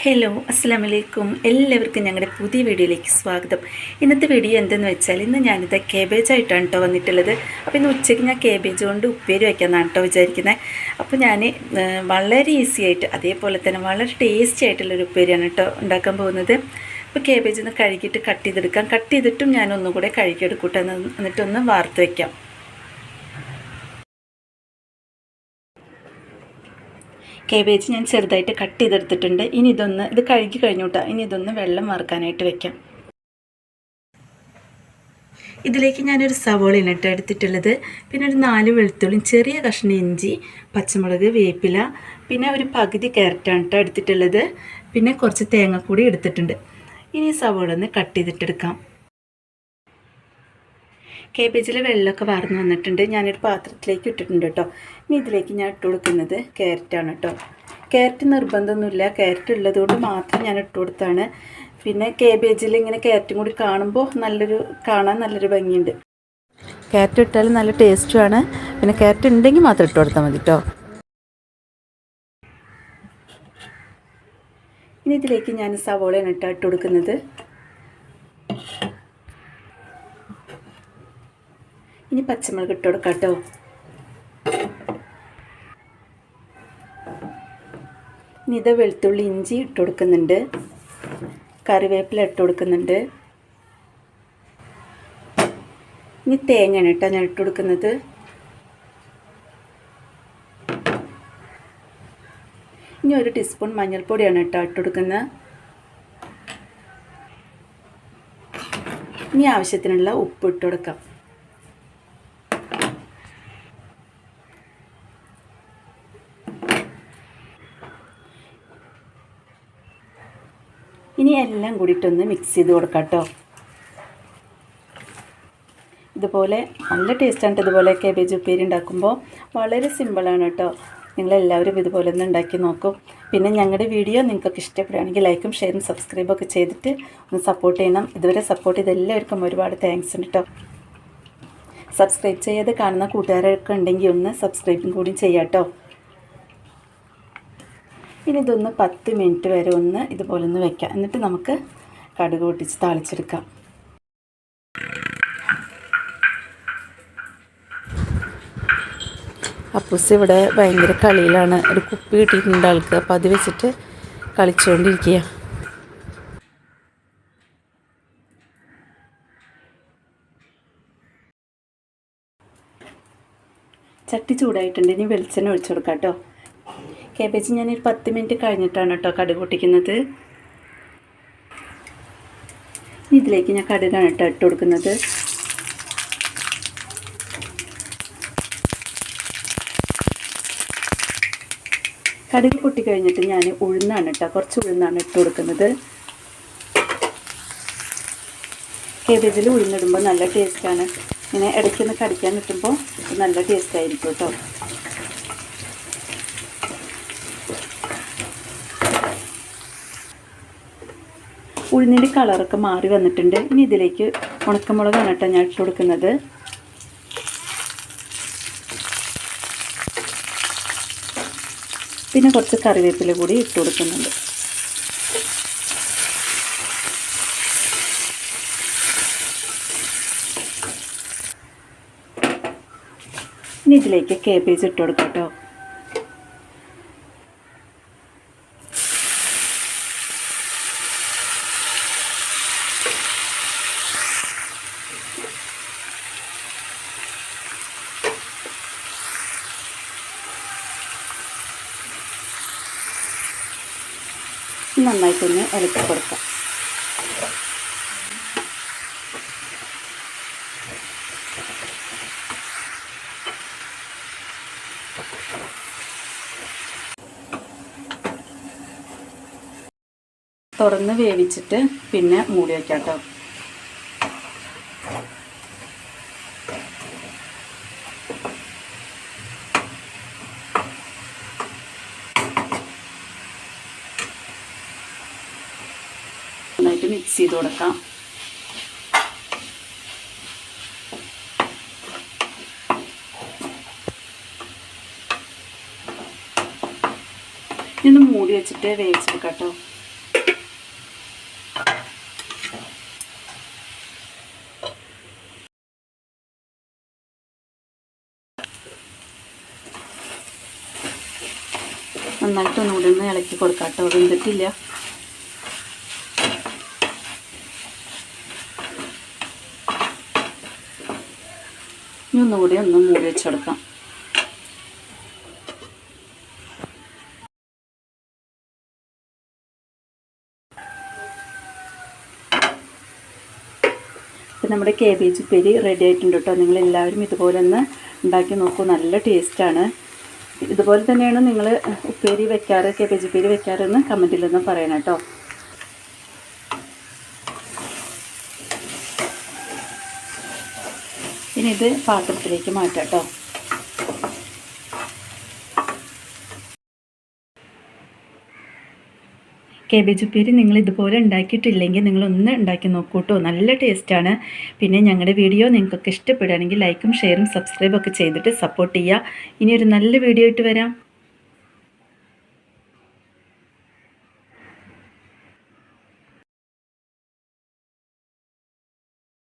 Hello അസ്സാം വലൈക്കും എല്ലാവർക്കും ഞങ്ങളുടെ പുതിയ വീഡിയോയിലേക്ക് സ്വാഗതം. ഇന്നത്തെ വീഡിയോ എന്തെന്ന് വെച്ചാൽ ഇന്ന് ഞാനിത് കേബേജ് ആയിട്ടാണ് കേട്ടോ വന്നിട്ടുള്ളത്. അപ്പോൾ ഇന്ന് ഉച്ചയ്ക്ക് ഞാൻ കേബേജ് കൊണ്ട് ഉപ്പേരി വയ്ക്കാമെന്നാണ് കേട്ടോ വിചാരിക്കുന്നത് അപ്പോൾ ഞാൻ വളരെ ഈസി ആയിട്ട് അതേപോലെ തന്നെ വളരെ ടേസ്റ്റി ആയിട്ടുള്ളൊരു ഉപ്പേരിയാണ് കേട്ടോ ഉണ്ടാക്കാൻ പോകുന്നത്. അപ്പോൾ കേബേജ് ഒന്ന് കഴുകിയിട്ട് കട്ട് ചെയ്തെടുക്കാം. കട്ട് ചെയ്തിട്ടും ഞാൻ കഴുകിയെടുക്കൂട്ടെന്ന് കൂടെ കഴുകിയെടുക്കൂട്ടെ എന്നിട്ടൊന്ന് വാർത്ത് വയ്ക്കാം കേബേജ് ഞാൻ ചെറുതായിട്ട് കട്ട് ചെയ്തെടുത്തിട്ടുണ്ട്. ഇനി ഇതൊന്ന് ഇത് കഴുകി കഴിഞ്ഞോട്ടാ. ഇനി ഇതൊന്ന് വെള്ളം വറുക്കാനായിട്ട് വെക്കാം. ഇതിലേക്ക് ഞാനൊരു സവോള കേട്ടോ എടുത്തിട്ടുള്ളത്. പിന്നെ ഒരു നാല് വെളുത്തുള്ളിയും ചെറിയ കഷ്ണം ഇഞ്ചി പച്ചമുളക് വേപ്പില പിന്നെ ഒരു പകുതി ക്യാരറ്റാണ് കേട്ടോ എടുത്തിട്ടുള്ളത്. പിന്നെ കുറച്ച് തേങ്ങ കൂടി എടുത്തിട്ടുണ്ട്. ഇനി സവോള ഒന്ന് കട്ട് ചെയ്തിട്ടെടുക്കാം. കേബേജിൽ വെള്ളമൊക്കെ വാർന്നു വന്നിട്ടുണ്ട്. ഞാനൊരു പാത്രത്തിലേക്ക് ഇട്ടിട്ടുണ്ട് കേട്ടോ ഇനി ഇതിലേക്ക് ഞാൻ ഇട്ട് കൊടുക്കുന്നത് ക്യാരറ്റാണ് കേട്ടോ ക്യാരറ്റ് നിർബന്ധമൊന്നുമില്ല. ക്യാരറ്റ് ഉള്ളതുകൊണ്ട് മാത്രം ഞാൻ ഇട്ട് കൊടുത്താണ്. പിന്നെ കേബേജിൽ ഇങ്ങനെ ക്യാരറ്റും കൂടി കാണുമ്പോൾ നല്ലൊരു കാണാൻ നല്ലൊരു ഭംഗിയുണ്ട്. ക്യാരറ്റ് ഇട്ടാൽ നല്ല ടേസ്റ്റുമാണ് പിന്നെ ക്യാരറ്റ് ഉണ്ടെങ്കിൽ മാത്രം ഇട്ട് കൊടുത്താൽ മതി കേട്ടോ ഇനി ഇതിലേക്ക് ഞാൻ സവോളയാണ് ഇട്ട് ഇട്ട് കൊടുക്കുന്നത്. ഇനി പച്ചമുളക് ഇട്ട് കൊടുക്കാം കേട്ടോ. ഇനി ഇത് വെളുത്തുള്ളി ഇഞ്ചി ഇട്ട് കൊടുക്കുന്നുണ്ട്. കറിവേപ്പില ഇട്ട് കൊടുക്കുന്നുണ്ട്. ഇനി തേങ്ങയാണ് കേട്ടോ ഞാൻ ഇട്ട് കൊടുക്കുന്നത്. ഇനി ഒരു ടീസ്പൂൺ മഞ്ഞൾപ്പൊടിയാണ് കേട്ടോ ഇട്ട് കൊടുക്കുന്നത്. ഇനി ആവശ്യത്തിനുള്ള ഉപ്പ് ഇട്ട് കൊടുക്കാം. ഇനി എല്ലാം കൂടിയിട്ടൊന്ന് മിക്സ് ചെയ്ത് കൊടുക്കാം കേട്ടോ ഇതുപോലെ നല്ല ടേസ്റ്റാണ് ഇതുപോലെ കേബേജ് ഉപ്പേരി ഉണ്ടാക്കുമ്പോൾ വളരെ സിമ്പിളാണ് കേട്ടോ നിങ്ങളെല്ലാവരും ഇതുപോലെ ഒന്ന് ഉണ്ടാക്കി നോക്കും. പിന്നെ ഞങ്ങളുടെ വീഡിയോ നിങ്ങൾക്കൊക്കെ ഇഷ്ടപ്പെടുകയാണെങ്കിൽ ലൈക്കും ഷെയറും സബ്സ്ക്രൈബും ഒക്കെ ചെയ്തിട്ട് ഒന്ന് സപ്പോർട്ട് ചെയ്യണം. ഇതുവരെ സപ്പോർട്ട് ചെയ്ത എല്ലാവർക്കും ഒരുപാട് താങ്ക്സ് ഉണ്ട് കേട്ടോ സബ്സ്ക്രൈബ് ചെയ്യാതെ കാണുന്ന കൂട്ടുകാരൊക്കെ ഉണ്ടെങ്കിൽ ഒന്ന് സബ്സ്ക്രൈബും കൂടി ചെയ്യാം കേട്ടോ ഇനി ഇതൊന്ന് പത്ത് മിനിറ്റ് വരെ ഒന്ന് ഇതുപോലെ ഒന്ന് വെക്കാം. എന്നിട്ട് നമുക്ക് കടുക് പൊട്ടിച്ച് താളിച്ചെടുക്കാം. അപ്പൂസ് ഇവിടെ ഭയങ്കര കളിയിലാണ്. ഒരു കുപ്പി കിട്ടിയിട്ടുണ്ട് ആൾക്ക്. അപ്പോൾ അത് വെച്ചിട്ട് കളിച്ചുകൊണ്ടിരിക്കുക ചട്ടി ചൂടായിട്ടുണ്ട്. ഇനി വെളിച്ചെണ്ണ ഒഴിച്ചു കൊടുക്കാം കേട്ടോ. കേബേജ് ഞാനൊരു പത്ത് മിനിറ്റ് കഴിഞ്ഞിട്ടാണ് കേട്ടോ കടുക് പൊട്ടിക്കുന്നത്. ഇതിലേക്ക് ഞാൻ കടുകാണ് കേട്ടോ ഇട്ട് കൊടുക്കുന്നത്. കടുക് പൊട്ടി കഴിഞ്ഞിട്ട് ഞാൻ ഉഴുന്നാണ് കേട്ടോ കുറച്ച് ഉഴുന്നാണ് ഇട്ട് കൊടുക്കുന്നത്. കേബേജിൽ ഉഴുന്നിടുമ്പോൾ നല്ല ടേസ്റ്റാണ് ഇങ്ങനെ ഇടയ്ക്കൊന്ന് കടിക്കാൻ കിട്ടുമ്പോൾ നല്ല ടേസ്റ്റ് ആയിരിക്കും കേട്ടോ ഉഴുന്നിന്റെ കളറൊക്കെ മാറി വന്നിട്ടുണ്ട്. ഇനി ഇതിലേക്ക് ഉണക്കമുളകാണ് കേട്ടോ ഞാൻ ഇട്ട് കൊടുക്കുന്നത്. പിന്നെ കുറച്ച് കറിവേപ്പില കൂടി ഇട്ട് കൊടുക്കുന്നുണ്ട്. ഇനി ഇതിലേക്ക് കേബേജ് ഇട്ട് കൊടുക്കാം കേട്ടോ. നന്നായിട്ടൊന്ന് ഇളക്കി കൊടുക്കാം. തുറന്ന് വേവിച്ചിട്ട് പിന്നെ മൂടി വയ്ക്കാം കേട്ടോ. നന്നായിട്ട് മിക്സ് ചെയ്ത് കൊടുക്കാം. ഇന്ന് മൂടി വെച്ചിട്ട് വേവിച്ചെടുക്കാം നന്നായിട്ട് ഒന്നുകൂടി ഒന്ന് ഇളക്കി കൊടുക്കാട്ടോ വെന്തിട്ടില്ല. ഇനി ഒന്ന് മൂടി വെച്ചെടുക്കാം. ഇപ്പം നമ്മുടെ കേബേജ് ഉപ്പേരി റെഡി ആയിട്ടുണ്ട് കേട്ടോ. നിങ്ങൾ എല്ലാവരും ഇതുപോലെ ഒന്ന് ഉണ്ടാക്കി നോക്കൂ. നല്ല ടേസ്റ്റാണ് ഇതുപോലെ തന്നെയാണ് നിങ്ങൾ ഉപ്പേരി വെക്കാറ് കേബേജ് ഉപ്പേരി വെക്കാറെന്ന് കമന്റിലൊന്ന് പറയണം കേട്ടോ. ഇനി ഇത് പാത്രത്തിലേക്ക് മാറ്റാം കേട്ടോ. കേബേജ് ഉപ്പേരി നിങ്ങൾ ഇതുപോലെ ഉണ്ടാക്കിയിട്ടില്ലെങ്കിൽ നിങ്ങളൊന്ന് ഉണ്ടാക്കി നോക്കൂ കേട്ടോ. നല്ല ടേസ്റ്റാണ് പിന്നെ ഞങ്ങളുടെ വീഡിയോ നിങ്ങൾക്കൊക്കെ ഇഷ്ടപ്പെടുകയാണെങ്കിൽ ലൈക്കും ഷെയറും സബ്സ്ക്രൈബൊക്കെ ചെയ്തിട്ട് സപ്പോർട്ട് ചെയ്യുക. ഇനി ഒരു നല്ല വീഡിയോ ആയിട്ട് വരാം.